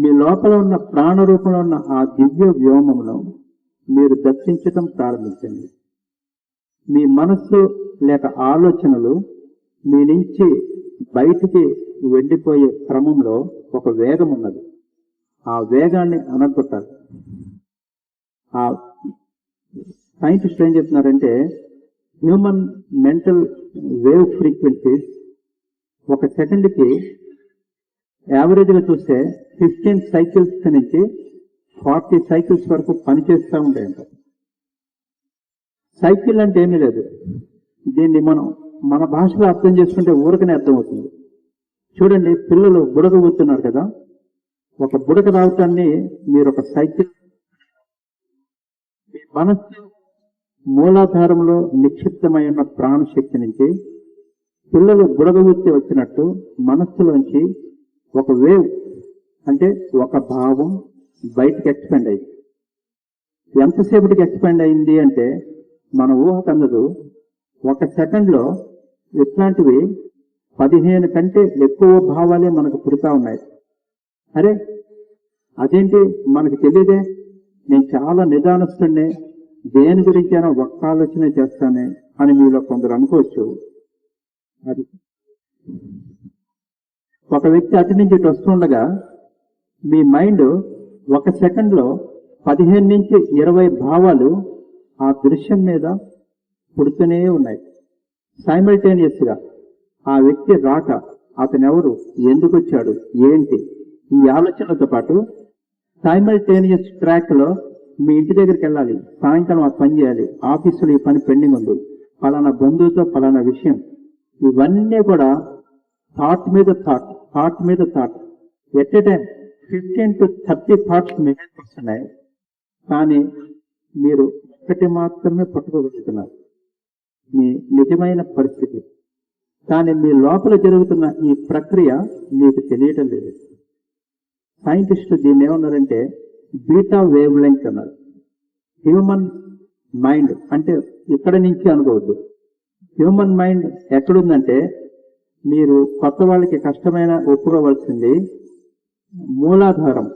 మీ లోపల ఉన్న ప్రాణ రూపంలో ఉన్న ఆ దివ్య వ్యోమమును మీరు దర్శించటం ప్రారంభించండి. మీ మనస్సు లేక ఆలోచనలు మీ నుంచి బయటికి వెళ్ళిపోయే క్రమంలో ఒక వేగం ఉన్నది. ఆ వేగాన్ని అనగొట్టాలి. ఆ సైంటిస్ట్ ఏం చెప్తున్నారంటే హ్యూమన్ మెంటల్ వేవ్ ఫ్రీక్వెన్సీస్ ఒక సెకండ్కి యావరేజ్గా చూస్తే ఫిఫ్టీన్ సైకిల్స్ నుంచి ఫార్టీ సైకిల్స్ వరకు పనిచేస్తూ ఉంటాయంట. సైకిల్ అంటే ఏమీ లేదు. దీన్ని మనం మన భాషలో అర్థం చేసుకుంటే ఊరకనే అర్థమవుతుంది. చూడండి పిల్లలు బుడక కూర్చున్నారు కదా. ఒక బుడక రావటాన్ని మీరు ఒక సైకిల్ మీ మనస్సు మూలాధారంలో నిక్షిప్తమై ఉన్న ప్రాణశక్తి నుంచి పిల్లలు బుడగవృత్తి వచ్చినట్టు మనస్సులోంచి ఒక వేవ్ అంటే ఒక భావం బయటకు ఎక్స్పెండ్ అయింది ఎంతసేపటికి ఎక్స్పెండ్ అయింది అంటే మన ఊహకు అందదు ఒక సెకండ్లో ఇట్లాంటివి పదిహేను కంటే ఎక్కువ భావాలే మనకు పుడతా ఉన్నాయి. అరే అదేంటి మనకు తెలియదే? నేను చాలా నిదానస్తుండే దేని గురించైనా ఒక్క ఆలోచన చేస్తానే అని మీలో కొందరు అనుకోవచ్చు. అది ఒక వ్యక్తి అటు నుంచి ఇటు వస్తుండగా మీ మైండ్ ఒక సెకండ్లో పదిహేను నుంచి ఇరవై భావాలు ఆ దృశ్యం మీద పుడుతూనే ఉన్నాయి. సైమల్టేనియస్గా ఆ వ్యక్తి రాక అతనెవరు? ఎందుకు వచ్చాడు? ఏంటి? ఈ ఆలోచనలతో పాటు సైమల్టేనియస్ ట్రాక్లో మీ ఇంటి దగ్గరికి వెళ్ళాలి. సాయంకాలం ఆ పని చేయాలి. ఆఫీసులో ఈ పని పెండింగ్ ఉంది. పలానా బంధువుతో పలానా విషయం. ఇవన్నీ కూడా థాట్ మీద థాట్ థాట్ మీద thought at a time fifteen to thirty thoughts మిగిలికి వస్తున్నాయి కానీ మీరు ఒక్కటి మాత్రమే పట్టుకోగలుగుతున్నారు. మీ నిజమైన పరిస్థితి. కానీ మీ లోపల జరుగుతున్న ఈ ప్రక్రియ మీకు తెలియటం లేదు. సైంటిస్టులు దీన్ని ఏమన్నారంటే బీటా వేవ్ లెంగ్త్ అన్నారు. హ్యూమన్ మైండ్ అంటే ఇక్కడ నుంచి అనుకోవద్దు. హ్యూమన్ మైండ్ ఎక్కడుందంటే మీరు కొత్త వాళ్ళకి కష్టమైన ఒప్పుకోవాల్సింది మూలాధారం.